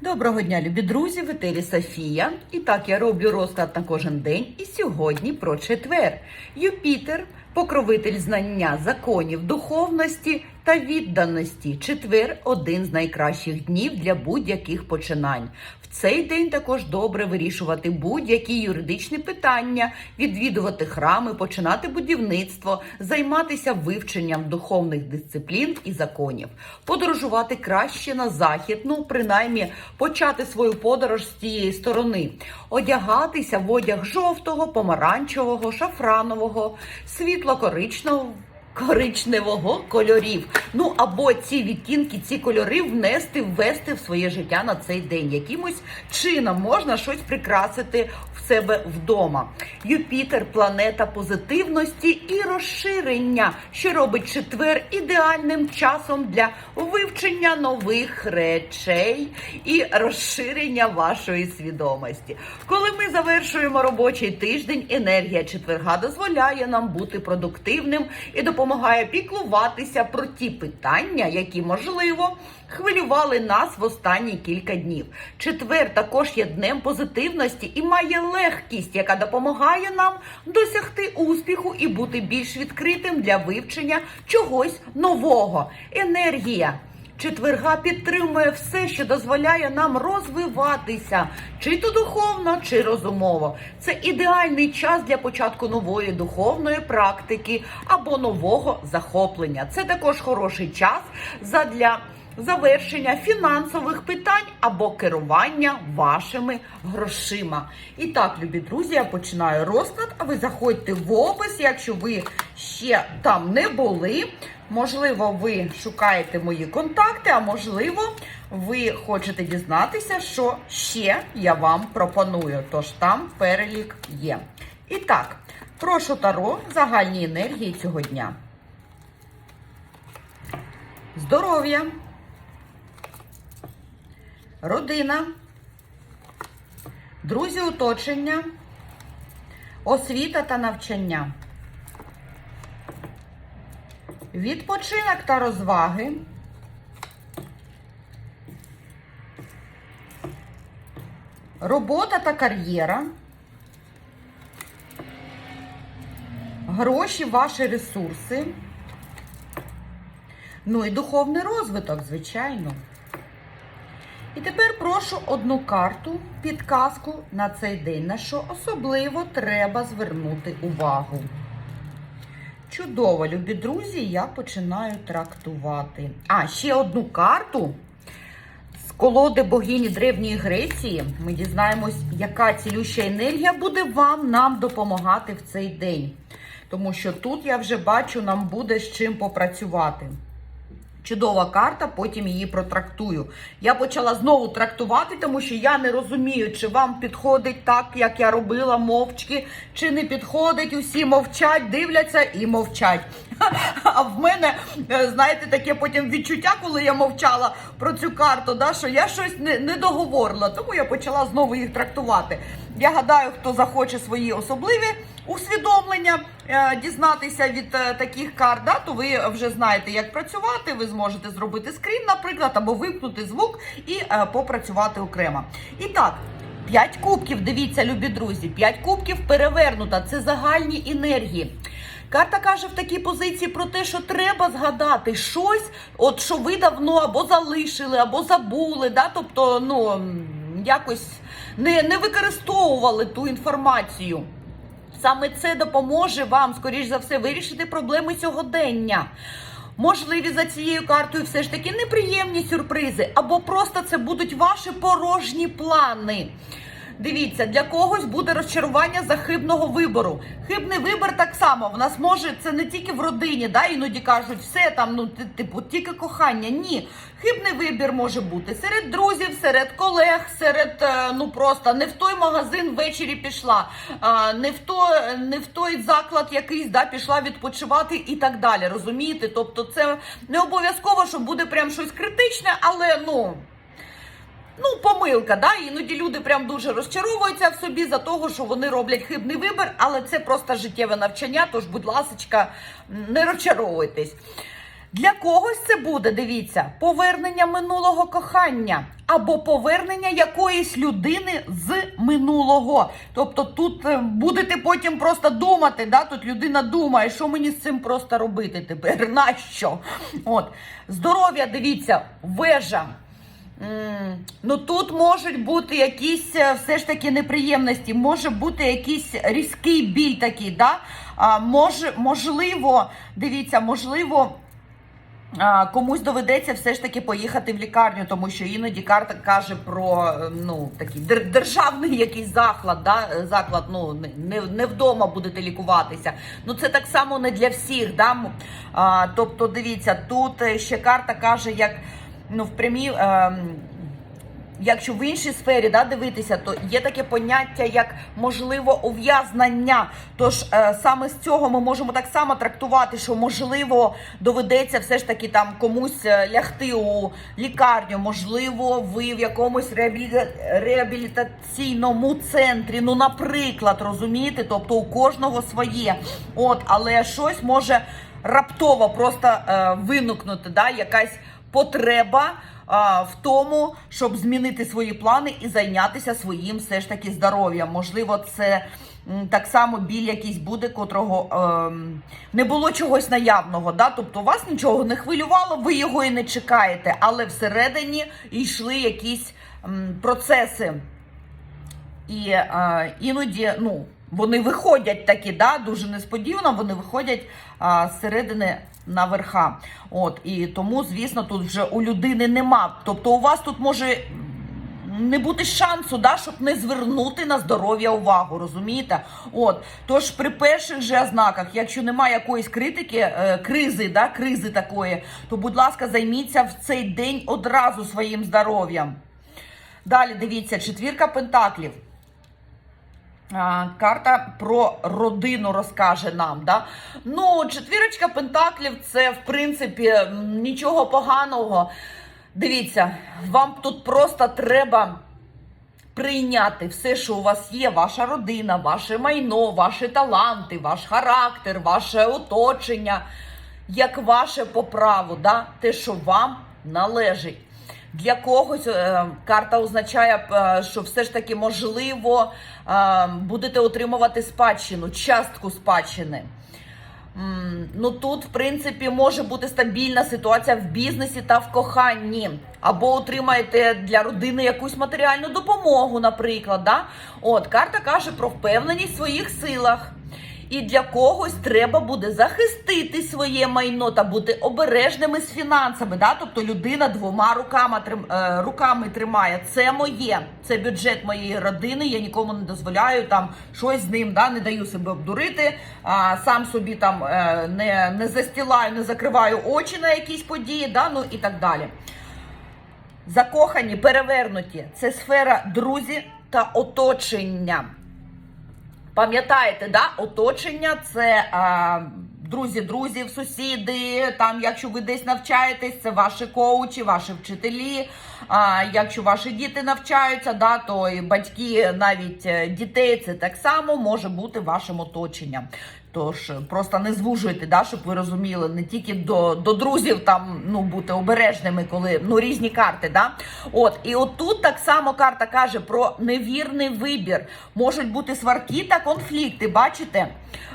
Доброго дня, любі друзі! В етері Софія. І так я роблю розклад на кожен день. І сьогодні про четвер. Юпітер, покровитель знання законів, духовності та відданості. Четвер один з найкращих днів для будь-яких починань. В цей день також добре вирішувати будь-які юридичні питання, відвідувати храми, починати будівництво, займатися вивченням духовних дисциплін і законів, подорожувати краще на захід, ну принаймні почати свою подорож з цієї сторони, одягатися в одяг жовтого, помаранчевого, шафранового, світло-коричневого. Коричневого кольорів. Ну або ці відтінки, ці кольори внести, ввести в своє життя на цей день. Якимось чином можна щось прикрасити в себе вдома. Юпітер, планета позитивності і розширення, що робить четвер ідеальним часом для вивчення нових речей і розширення вашої свідомості. Коли ми завершуємо робочий тиждень, енергія четверга дозволяє нам бути продуктивним і допомагає піклуватися про ті питання, які можливо хвилювали нас в останні кілька днів. Четвер також є днем позитивності і має легкість, яка допомагає нам досягти успіху і бути більш відкритим для вивчення чогось нового. Енергія. Четверга підтримує все, що дозволяє нам розвиватися, чи то духовно, чи розумово. Це ідеальний час для початку нової духовної практики або нового захоплення. Це також хороший час задля завершення фінансових питань або керування вашими грошима. І так, любі друзі, я починаю розклад. А ви заходьте в опис, якщо ви ще там не були. Можливо, ви шукаєте мої контакти, а можливо, ви хочете дізнатися, що ще я вам пропоную. Тож там перелік є. І так, прошу Таро загальні енергії цього дня. Здоров'я, родина, друзі оточення, освіта та навчання. Відпочинок та розваги. Робота та кар'єра. Гроші, ваші ресурси. Ну і духовний розвиток, звичайно. І тепер прошу одну карту, підказку на цей день, на що особливо треба звернути увагу. Чудово, любі друзі, я починаю трактувати. А, ще одну карту з колоди богині Древньої Греції. Ми дізнаємось, яка цілюща енергія буде вам нам допомагати в цей день. Тому що тут я вже бачу, нам буде з чим попрацювати. Чудова карта, потім її протрактую. Я почала знову трактувати, тому що я не розумію, чи вам підходить так, як я робила мовчки, чи не підходить. Усі мовчать, дивляться і мовчать. А в мене, е, знаєте, таке потім відчуття, коли я мовчала про цю карту, да, що я щось не, не договорила, тому я почала знову їх трактувати. Я гадаю, хто захоче свої особливі усвідомлення е, дізнатися від е, таких карт, да, то ви вже знаєте, як працювати. Ви зможете зробити скрін, наприклад, або вимкнути звук і е, попрацювати окремо. І так. П'ять кубків, дивіться, любі друзі, п'ять кубків перевернута. Це загальні енергії. Карта каже в такій позиції про те, що треба згадати щось, от що ви давно або залишили, або забули. Да? Тобто, ну якось не, не використовували ту інформацію. Саме це допоможе вам, скоріш за все, вирішити проблеми сьогодення. Можливі за цією картою все ж таки неприємні сюрпризи, або просто це будуть ваші порожні плани. Дивіться, для когось буде розчарування за хибного вибору. Хибний вибір так само. В нас може це не тільки в родині, да, іноді кажуть, все там, ну ти- типу, тільки кохання. Ні, хибний вибір може бути серед друзів, серед колег, серед е, ну просто не в той магазин ввечері пішла, не в то, не в той заклад якийсь да, пішла відпочивати і так далі. Розумієте? Тобто, це не обов'язково, що буде прям щось критичне, але ну. Ну, помилка, да? Іноді люди прям дуже розчаровуються в собі за того, що вони роблять хибний вибір, але це просто життєве навчання. Тож, будь ласка, не розчаровуйтесь. Для когось це буде, дивіться, повернення минулого кохання або повернення якоїсь людини з минулого. Тобто тут е, будете потім просто думати, да? тут людина думає, що мені з цим просто робити тепер, нащо? От. Здоров'я, дивіться, вежа. Ну тут можуть бути якісь е, все ж таки неприємності, може бути якийсь різкий біль такий, да? а, може, можливо, дивіться, можливо. Комусь доведеться все ж таки поїхати в лікарню, тому що іноді карта каже про е, ну такий дер- державний якийсь заклад, да? е, заклад, ну не- не, вдома будете лікуватися. Ну це так само не для всіх. Да? А, тобто, дивіться, тут ще карта каже, як ну в прямій. ем, Якщо в іншій сфері да, дивитися, то є таке поняття як можливо ув'язнення. Тож е, саме з цього ми можемо так само трактувати, що можливо доведеться все ж таки там комусь е, лягти у лікарню, можливо, ви в якомусь реабілі... реабілітаційному центрі. Ну, наприклад, розумієте, тобто у кожного своє. От, але щось може раптово просто е, виникнути, да, якась потреба а, в тому, щоб змінити свої плани і зайнятися своїм все ж таки здоров'ям. Можливо, це так само біль якийсь буде, котрого ем, не було чогось наявного. Да? Тобто вас нічого не хвилювало, ви його і не чекаєте, але всередині йшли якісь м, процеси. І е, іноді ну, вони виходять такі, да, дуже несподівано, вони виходять а, зсередини на верха. От, і тому, звісно, тут вже у людини нема. Тобто у вас тут може не бути шансу, да, щоб не звернути на здоров'я увагу, розумієте? От, тож при перших же ознаках, якщо немає якоїсь критики, е, кризи, да, кризи такої, то, будь ласка, займіться в цей день одразу своїм здоров'ям. Далі дивіться, четвірка пентаклів. Карта про родину розкаже нам. Да? Ну, четвірочка пентаклів це, в принципі, нічого поганого. Дивіться, вам тут просто треба прийняти все, що у вас є, ваша родина, ваше майно, ваші таланти, ваш характер, ваше оточення, як ваше по праву, да? те, що вам належить. Для когось е, карта означає, е, що все ж таки можливо е, будете отримувати спадщину, частку спадщини. Ну тут, в принципі, може бути стабільна ситуація в бізнесі та в коханні. Або отримаєте для родини якусь матеріальну допомогу, наприклад. Да? От, карта каже про впевненість в своїх силах. І для когось треба буде захистити своє майно та бути обережними з фінансами. Да? Тобто людина двома руками, е, руками тримає. Це моє, це бюджет моєї родини. Я нікому не дозволяю там щось з ним, да? не даю себе обдурити, а, сам собі там е, не, не застілаю, не закриваю очі на якісь події, да? ну і так далі. Закохані, перевернуті це сфера друзі та оточення. Пам'ятаєте, да? оточення це а, друзі, друзів, сусіди. Там, якщо ви десь навчаєтесь, це ваші коучі, ваші вчителі. А якщо ваші діти навчаються, да, то і батьки навіть е, дітей це так само може бути вашим оточенням. Тож просто не звужуйте, да, щоб ви розуміли, не тільки до, до друзів там ну бути обережними, коли ну різні карти. Да? От і отут так само карта каже про невірний вибір. Можуть бути сварки та конфлікти. Бачите?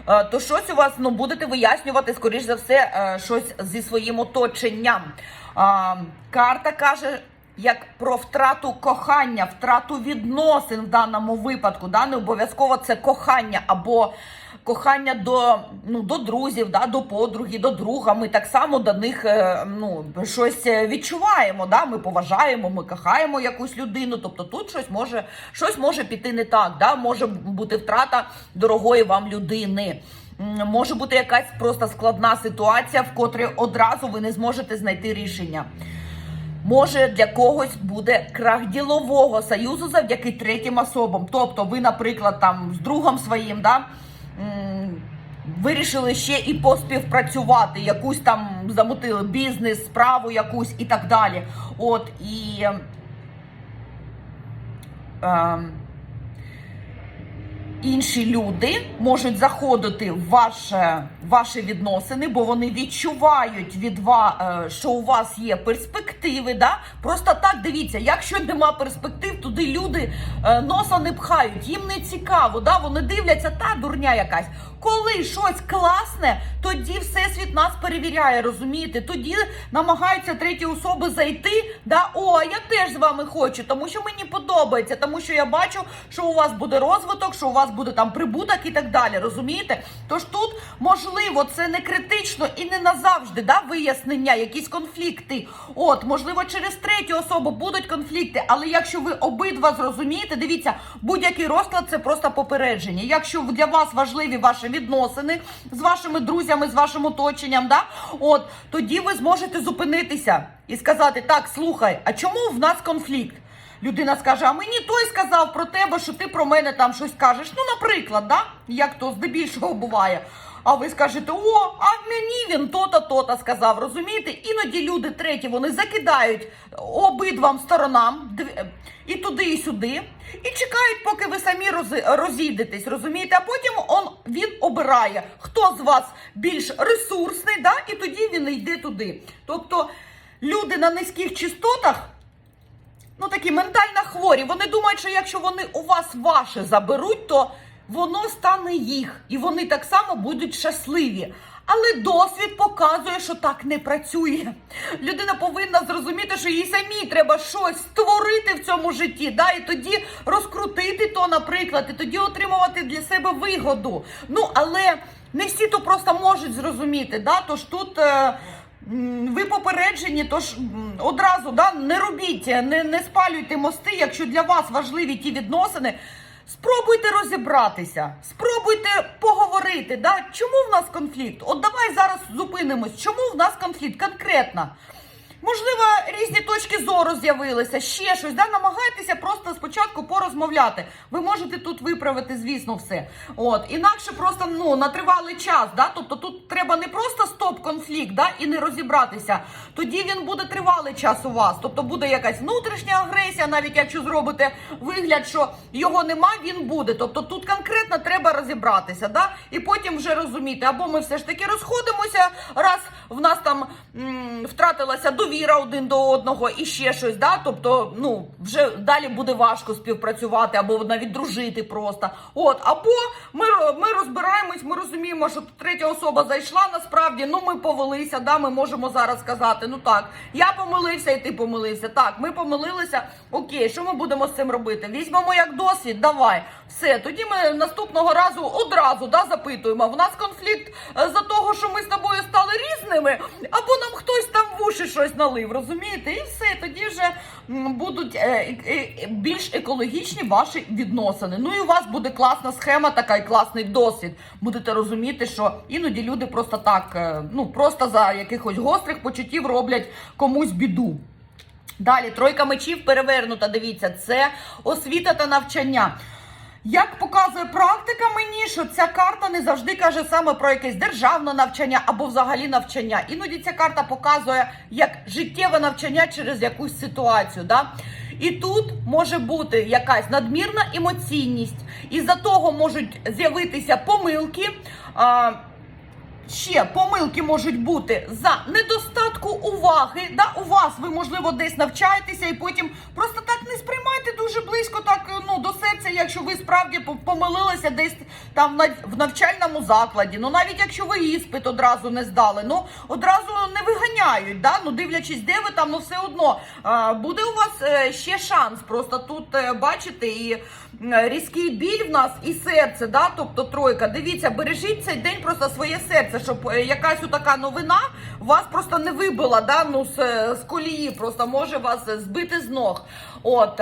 Е, То щось у вас ну будете вияснювати, скоріш за все, е, щось зі своїм оточенням. А, Карта каже. Як про втрату кохання, втрату відносин в даному випадку, да? не обов'язково це кохання або кохання до, ну, до друзів, да? до подруги, до друга. Ми так само до них е, ну, щось е, відчуваємо. Да? Ми поважаємо, ми кохаємо якусь людину. Тобто тут щось може, щось може піти не так. Да? Може бути втрата дорогої вам людини. Може бути якась просто складна ситуація, в котрій одразу ви не зможете знайти рішення. Може для когось буде крах ділового союзу завдяки третім особам. Тобто, ви, наприклад, там з другом своїм, да, вирішили ще і поспівпрацювати, якусь там замутили бізнес, справу якусь і так далі. От і. ем, інші люди можуть заходити в ваше, ваші відносини, бо вони відчувають від вас, що у вас є перспективи. Да? Просто так дивіться, якщо нема перспектив, туди люди е, носа не пхають, їм не цікаво. Да? Вони дивляться, та дурня якась. Коли щось класне, тоді всесвіт нас перевіряє, розумієте? Тоді намагаються треті особи зайти. Да, о, я теж з вами хочу, тому що мені подобається, тому що я бачу, що у вас буде розвиток, що у вас буде там прибуток і так далі. Розумієте? Тож тут можливо це не критично і не назавжди да, вияснення, якісь конфлікти. От, можливо, через третю особу будуть конфлікти, але якщо ви обидва зрозумієте, дивіться, будь-який розклад це просто попередження. Якщо для вас важливі ваші відносини з вашими друзями, з вашим оточенням, да, от тоді ви зможете зупинитися і сказати: так, слухай, а чому в нас конфлікт? Людина скаже, а мені той сказав про тебе, що ти про мене там щось кажеш. Ну, наприклад, да? як то здебільшого буває. А ви скажете, о, а мені він то-то, то-то сказав. Розумієте? Іноді люди треті вони закидають обидвам сторонам і туди, і сюди, і чекають, поки ви самі розійдетесь, розумієте? А потім он він обирає, хто з вас більш ресурсний, да? і тоді він йде туди. Тобто люди на низьких частотах ну такі ментально хворі. Вони думають, що якщо вони у вас ваше заберуть, то воно стане їх, і вони так само будуть щасливі. Але досвід показує, що так не працює. Людина повинна зрозуміти, що їй самій треба щось створити в цьому житті, да, і тоді розкрутити то, наприклад, і тоді отримувати для себе вигоду. Ну, але не всі то просто можуть зрозуміти. Да? Тож тут. Е, Ви попереджені, тож одразу да, не робіть, не, не спалюйте мости, якщо для вас важливі ті відносини. Спробуйте розібратися, спробуйте поговорити. Да? Чому в нас конфлікт? От давай зараз зупинимось. Чому в нас конфлікт конкретно? Можливо, різні точки зору з'явилися, ще щось. Да? Намагайтеся просто спочатку порозмовляти. Ви можете тут виправити, звісно, все. От інакше просто ну на тривалий час. Да? Тобто тут треба не просто стоп-конфлікт, да? і не розібратися. Тоді він буде тривалий час у вас. Тобто буде якась внутрішня агресія, навіть якщо зробите вигляд, що його нема, він буде. Тобто тут конкретно треба розібратися, да? і потім вже розуміти, або ми все ж таки розходимося, раз в нас там м, втратилася довіра один до одного і ще щось. Да? Тобто, ну вже далі буде важко співпрацювати, або навіть дружити просто. От, або ми, ми розбираємось, ми розуміємо, що третя особа зайшла насправді. Ну ми повелися, да, ми можемо зараз сказати. Ну так, я помилився, і ти помилився. Так, ми помилилися. Окей, що ми будемо з цим робити? Візьмемо як досвід, давай. Все, тоді ми наступного разу одразу да, запитуємо. В нас конфлікт е, за того, що ми з тобою стали різними, або нам хтось там в уші щось налив, розумієте? І все, тоді вже будуть е, більш екологічні ваші відносини. Ну і у вас буде класна схема, така і класний досвід. Будете розуміти, що іноді люди просто так, е, ну просто за якихось гострих почуттів роблять комусь біду. Далі тройка мечів перевернута. Дивіться, це освіта та навчання. Як показує практика мені, що ця карта не завжди каже саме про якесь державне навчання або взагалі навчання. Іноді ця карта показує як життєве навчання через якусь ситуацію. Да? І тут може бути якась надмірна емоційність, і за того можуть з'явитися помилки. А, Ще помилки можуть бути за недостатку уваги. Да, у вас ви можливо десь навчаєтеся, і потім просто так не сприймайте дуже близько, так ну до серця, якщо ви справді помилилися десь там в навчальному закладі. Ну навіть якщо ви іспит одразу не здали, ну одразу не виганяють. Да? Ну дивлячись, де ви там, ну все одно буде у вас е, ще шанс. Просто тут е, бачите і різкий біль в нас і серце, да? тобто тройка. Дивіться, бережіть цей день просто своє серце, щоб е, якась така новина вас просто не вибила, да? ну, з, з колії, просто може вас збити з ног. От.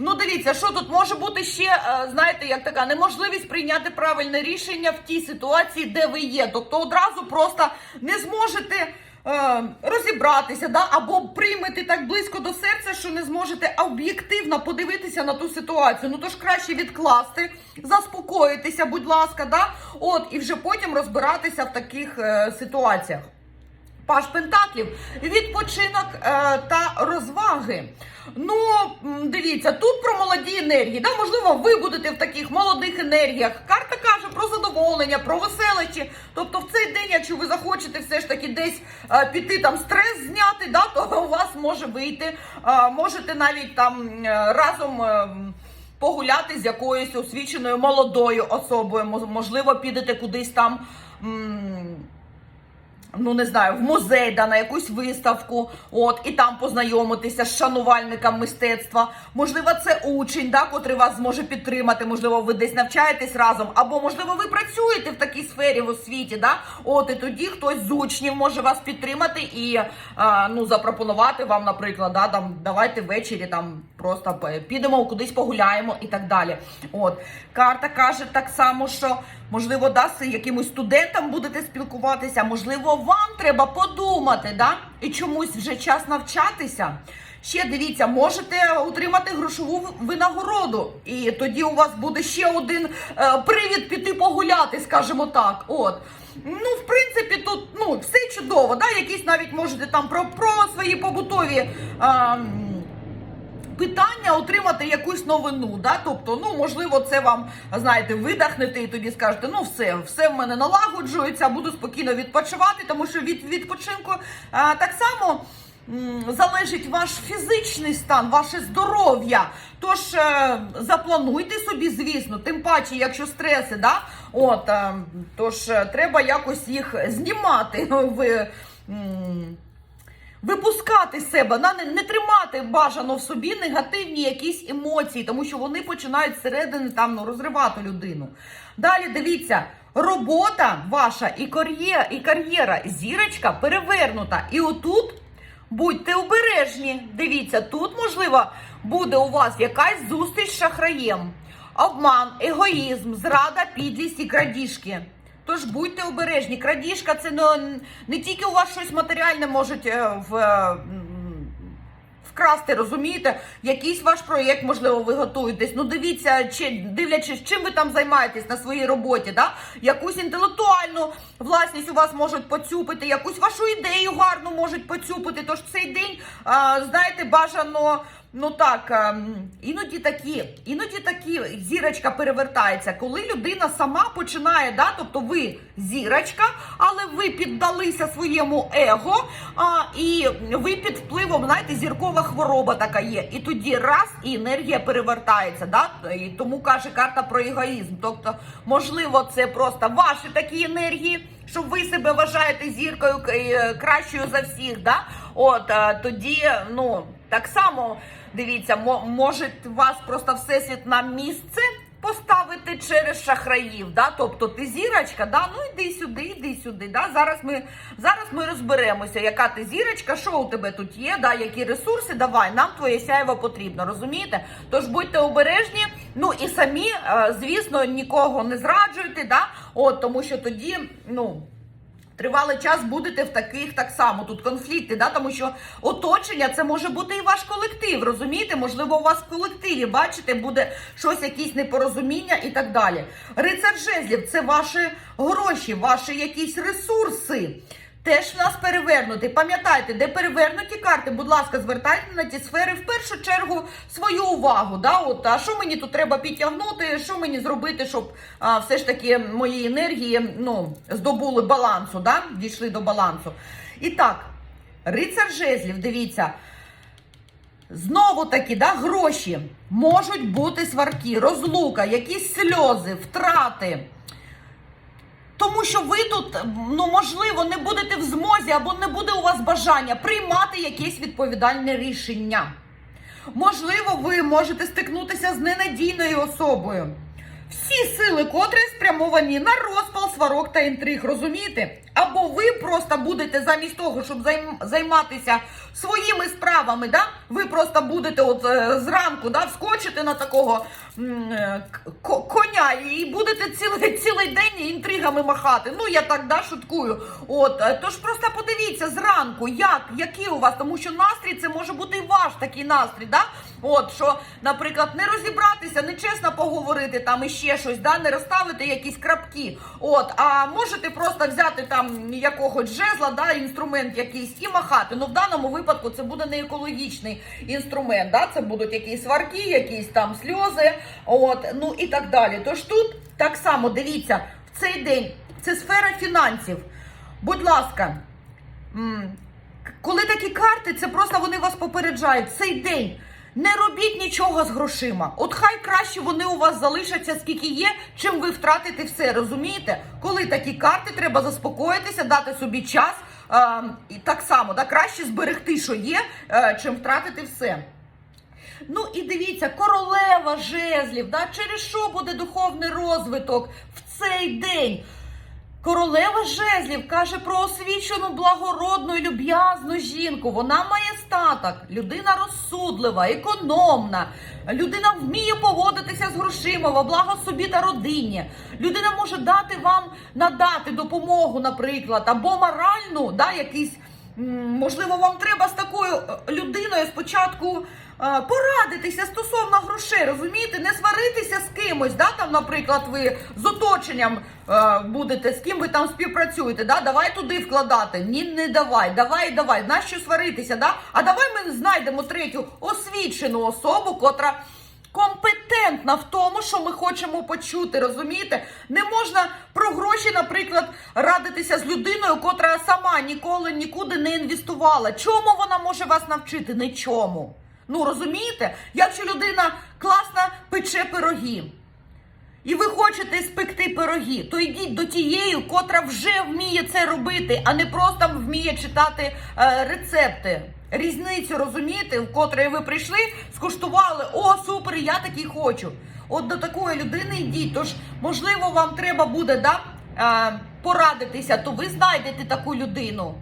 Ну, дивіться, що тут може бути ще, е, знаєте, як така неможливість прийняти правильне рішення в тій ситуації, де ви є. Тобто одразу просто не зможете е, розібратися, да? або приймете так близько до серця, що не зможете об'єктивно подивитися на ту ситуацію. Ну тож краще відкласти, заспокоїтися, будь ласка, да? От, і вже потім розбиратися в таких е, ситуаціях. Паш Пентаклів, відпочинок е, та розваги. Ну, дивіться, тут про молоді енергії. Да? Можливо, ви будете в таких молодих енергіях. Карта каже про задоволення, про веселощі. Тобто, в цей день, якщо ви захочете все ж таки десь е, піти там стрес зняти, да, то у вас може вийти. Е, можете навіть там е, разом. е, Погуляти з якоюсь освіченою молодою особою, можливо, підете кудись там. Ну не знаю, в музей, да, на якусь виставку, от, і там познайомитися з шанувальником мистецтва. Можливо, це учень, да, котрий вас зможе підтримати, можливо, ви десь навчаєтесь разом, або, можливо, ви працюєте в такій сфері в освіті, да, от, і тоді хтось з учнів може вас підтримати і а, ну, запропонувати вам, наприклад, да, там, давайте ввечері там просто підемо кудись погуляємо і так далі. От, карта каже так само, що можливо, да, якимось студентом будете спілкуватися, можливо, вам треба подумати, да, і чомусь вже час навчатися. Ще дивіться, можете отримати грошову винагороду, і тоді у вас буде ще один е, привід піти погуляти, скажімо так. От. Ну, в принципі, тут ну, все чудово, да? якісь навіть можете там про, про свої побутові. А, питання отримати якусь новину. Да? Тобто, ну можливо, це вам знаєте, видихнете і тоді скажете, ну все, все в мене налагоджується, буду спокійно відпочивати, тому що від відпочинку а, так само. Залежить ваш фізичний стан, ваше здоров'я. Тож е, заплануйте собі, звісно, тим паче, якщо стреси, да? От, е, тож е, треба якось їх знімати. Ви, Випускати себе, не, не тримати бажано в собі негативні якісь емоції, тому що вони починають зсередини там ну, розривати людину. Далі дивіться, робота ваша і кар'єра, і кар'єра зірочка перевернута. І отут будьте обережні. Дивіться, тут, можливо, буде у вас якась зустріч з шахраєм, обман, егоїзм, зрада, підлість і крадіжки. Тож будьте обережні. Крадіжка це не, не тільки у вас щось матеріальне можуть е, в, е, вкрасти, розумієте? Якийсь ваш проєкт, можливо, ви готуєтесь. Ну дивіться, чи дивлячись, чим ви там займаєтесь на своїй роботі, да? якусь інтелектуальну власність у вас можуть поцюпити, якусь вашу ідею гарну можуть поцюпити. Тож цей день, а, знаєте, бажано. Ну так, ем, іноді такі, іноді такі зірочка перевертається, коли людина сама починає, да, тобто ви зірочка, але ви піддалися своєму его, а, і ви під впливом, знаєте, зіркова хвороба така є. І тоді раз і енергія перевертається. Да? І тому каже карта про егоїзм. Тобто, можливо, це просто ваші такі енергії, що ви себе вважаєте зіркою е, кращою за всіх. Да? От е, тоді, ну так само. Дивіться, мо- може вас просто всесвіт на місце поставити через шахраїв. Да? Тобто ти зірочка, да? ну йди сюди, йди сюди. Да? Зараз ми зараз ми розберемося, яка ти зірочка, що у тебе тут є, да? які ресурси, давай, нам твоє сяйво потрібно, розумієте? Тож будьте обережні, ну і самі, е, звісно, нікого не зраджуйте, да? От, тому що тоді, ну. Тривалий час будете в таких так само тут конфлікти, да? тому що оточення це може бути і ваш колектив. Розумієте? Можливо, у вас в колективі бачите, буде щось, якісь непорозуміння і так далі. Рицар жезлів це ваші гроші, ваші якісь ресурси. Теж в нас перевернуті. Пам'ятайте, де перевернуті карти, будь ласка, звертайте на ті сфери в першу чергу свою увагу. Да? От, а що мені тут треба підтягнути, що мені зробити, щоб а, все ж таки мої енергії ну, здобули балансу, да? дійшли до балансу. І так, рицар жезлів, дивіться. Знову таки, да, гроші можуть бути сварки, розлука, якісь сльози, втрати. Тому що ви тут, ну можливо, не будете в змозі або не буде у вас бажання приймати якесь відповідальне рішення. Можливо, ви можете стикнутися з ненадійною особою. Всі сили, котрі спрямовані на розпал, сварок та інтриг, розумієте? Або ви просто будете замість того, щоб займ- займатися своїми справами, да? ви просто будете от е, зранку да, вскочити на такого е, коня і будете цілий, цілий день інтригами махати. Ну, я так да, шуткую. От, е, тож просто подивіться зранку, як, який у вас, тому що настрій це може бути і ваш такий настрій. Да? От що, наприклад, не розібратися, не чесно поговорити там і ще щось, да, не розставити якісь крапки. От, а можете просто взяти там якогось жезла, да, інструмент якийсь і махати. Ну в даному випадку це буде не екологічний інструмент. Да, це будуть якісь сварки, якісь там сльози, от, ну і так далі. Тож тут так само дивіться, в цей день це сфера фінансів. Будь ласка. коли такі карти, це просто вони вас попереджають цей день. Не робіть нічого з грошима. От хай краще вони у вас залишаться скільки є, чим ви втратите все. Розумієте? Коли такі карти, треба заспокоїтися, дати собі час. Е, і так само, да, краще зберегти, що є, е, чим втратити все. Ну і дивіться, королева жезлів, да, через що буде духовний розвиток в цей день. Королева жезлів каже про освічену, благородну і люб'язну жінку. Вона має статок, людина розсудлива, економна. Людина вміє поводитися з грошима во благо собі та родині. Людина може дати вам надати допомогу, наприклад, або моральну, да, якийсь. Можливо, вам треба з такою е, людиною спочатку порадитися стосовно грошей, розумієте, не сваритися з кимось, да, там, наприклад, ви з оточенням е, будете, з ким ви там співпрацюєте, да, давай туди вкладати. Ні, не давай, давай, давай. Нащо сваритися? Да? А давай ми знайдемо третю освічену особу, котра. Компетентна в тому, що ми хочемо почути, розумієте? Не можна про гроші, наприклад, радитися з людиною, котра сама ніколи нікуди не інвестувала. Чому вона може вас навчити? Нічому. Ну розумієте? Якщо людина класно пече пироги, і ви хочете спекти пироги, то йдіть до тієї, котра вже вміє це робити, а не просто вміє читати е, рецепти. Різницю розумієте, в котрої ви прийшли, скуштували, о, супер, я такий хочу. От до такої людини йдіть. Тож, можливо, вам треба буде да, е, порадитися, то ви знайдете таку людину.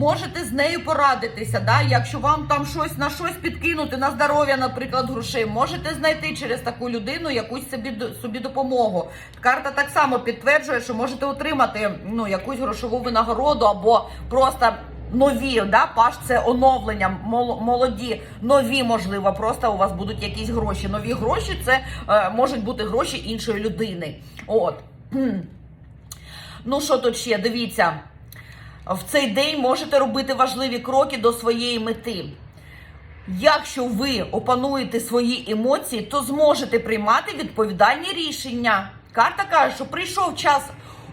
Можете з нею порадитися, да? якщо вам там щось на щось підкинути, на здоров'я, наприклад, грошей, можете знайти через таку людину якусь собі, собі допомогу. Карта так само підтверджує, що можете отримати ну, якусь грошову винагороду або просто нові, да? паш це оновлення, молоді, нові, можливо, просто у вас будуть якісь гроші. Нові гроші це е, можуть бути гроші іншої людини. От. Ну що тут ще? Дивіться в цей день можете робити важливі кроки до своєї мети. Якщо ви опануєте свої емоції, то зможете приймати відповідальні рішення. Карта каже, що прийшов час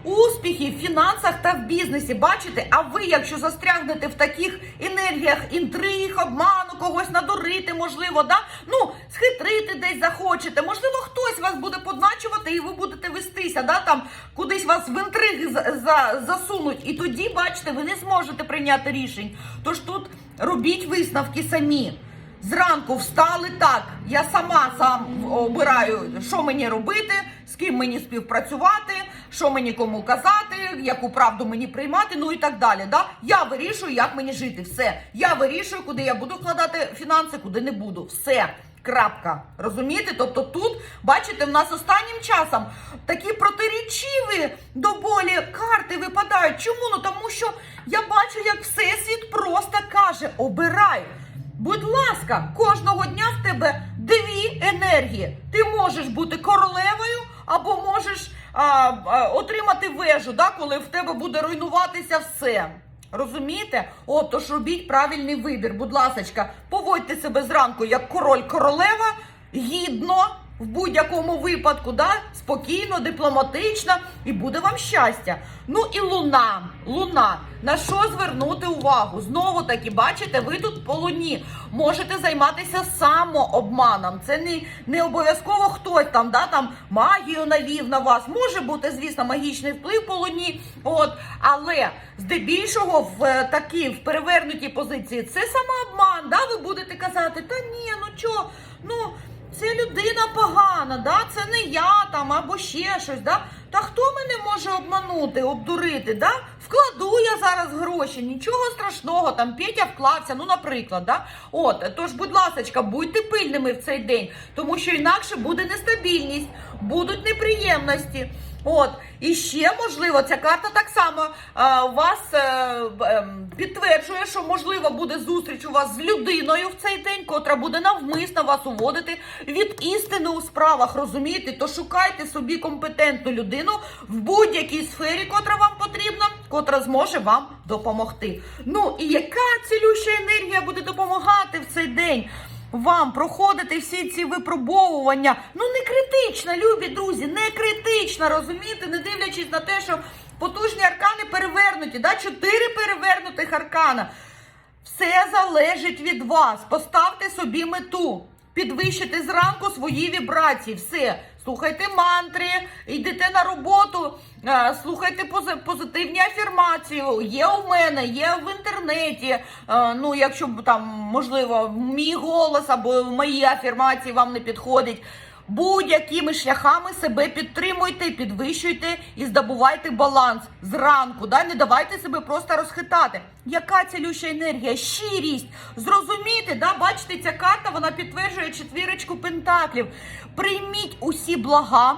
успіхів в фінансах та в бізнесі. Бачите, а ви, якщо застрягнете в таких енергіях інтриг, обману, когось надурити, можливо, да? ну, схитрити десь захочете, можливо, хтось вас буде подначувати, і ви будете вестися, да? там кудись вас в інтриги за, засунуть. І тоді, бачите, ви не зможете прийняти рішень. Тож тут робіть висновки самі. Зранку встали так. Я сама сам обираю, що мені робити, з ким мені співпрацювати, що мені кому казати, яку правду мені приймати, ну і так далі. Да? Я вирішую, як мені жити. Все. Я вирішую, куди я буду вкладати фінанси, куди не буду. Все. Крапка. Розумієте? Тобто тут, бачите, в нас останнім часом такі протирічиві до болі карти випадають. Чому? Ну тому що я бачу, як Всесвіт просто каже: обирай. Будь ласка, кожного дня в тебе дві енергії. Ти можеш бути королевою або можеш а, а, отримати вежу, да, коли в тебе буде руйнуватися все. Розумієте? От, тож робіть правильний вибір. Будь ласка, поводьте себе зранку як король-королева, гідно. В будь-якому випадку, да? спокійно, дипломатично, і буде вам щастя. Ну і луна. Луна. На що звернути увагу? Знову таки, бачите, ви тут по луні можете займатися самообманом. Це не, не обов'язково хтось там, да, там магію навів на вас. Може бути, звісно, магічний вплив по луні. От, але здебільшого в е, такій в перевернутій позиції це самообман. Да? Ви будете казати, та ні, ну чо, ну. Це людина погана, да? це не я там або ще щось. Да? Та хто мене може обманути, обдурити? Да? вкладу я зараз гроші, нічого страшного, там Петя вклався, ну, наприклад, да? От, тож, будь ласка, будьте пильними в цей день, тому що інакше буде нестабільність, будуть неприємності. От, і ще можливо, ця карта так само а, вас е, ем, підтверджує, що можливо буде зустріч у вас з людиною в цей день, котра буде навмисно вас уводити від істини у справах. Розумієте? То шукайте собі компетентну людину в будь-якій сфері, котра вам потрібна, котра зможе вам допомогти. Ну і яка цілюща енергія буде допомагати в цей день? Вам проходити всі ці випробовування. Ну не критично, любі друзі, не критично, розумієте, не дивлячись на те, що потужні аркани перевернуті, да? чотири перевернутих аркана. Все залежить від вас. Поставте собі мету. Підвищити зранку свої вібрації. Все. Слухайте мантри, йдете на роботу, е, слухайте позитивні афірмації. Є у мене, є в інтернеті. Е, Ну, якщо там, можливо, мій голос або мої афірмації вам не підходять. Будь-якими шляхами себе підтримуйте, підвищуйте і здобувайте баланс зранку. Да? Не давайте себе просто розхитати. Яка цілюща енергія? Щирість. Зрозуміти, да? бачите, ця карта вона підтверджує четвірочку пентаклів. Прийміть усі блага.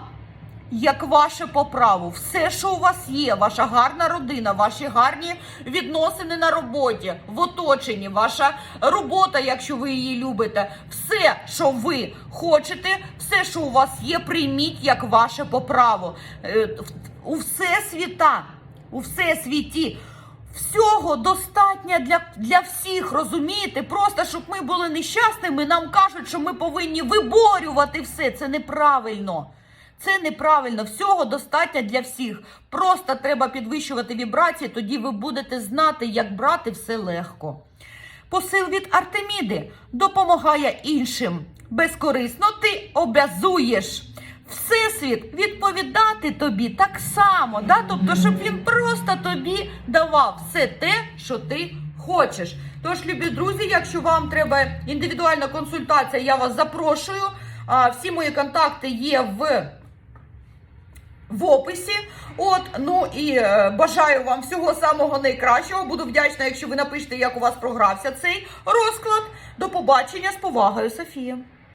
Як ваше по праву, все, що у вас є, ваша гарна родина, ваші гарні відносини на роботі, в оточенні, ваша робота, якщо ви її любите, все, що ви хочете, все, що у вас є, прийміть як ваше по праву. Е, У всесвіта, у всесвіті. Всього достатньо для, для всіх, розумієте? Просто щоб ми були нещасними, нам кажуть, що ми повинні виборювати все. Це неправильно. Це неправильно. Всього достатньо для всіх. Просто треба підвищувати вібрації, тоді ви будете знати, як брати все легко. Посил від Артеміди допомагає іншим. Безкорисно ти обязуєш. Всесвіт відповідати тобі так само, да? тобто, щоб він просто тобі давав все те, що ти хочеш. Тож, любі друзі, якщо вам треба індивідуальна консультація, я вас запрошую. Всі мої контакти є в в описі. От, ну і е, бажаю вам всього самого найкращого. Буду вдячна, якщо ви напишете, як у вас програвся цей розклад. До побачення з повагою, Софія.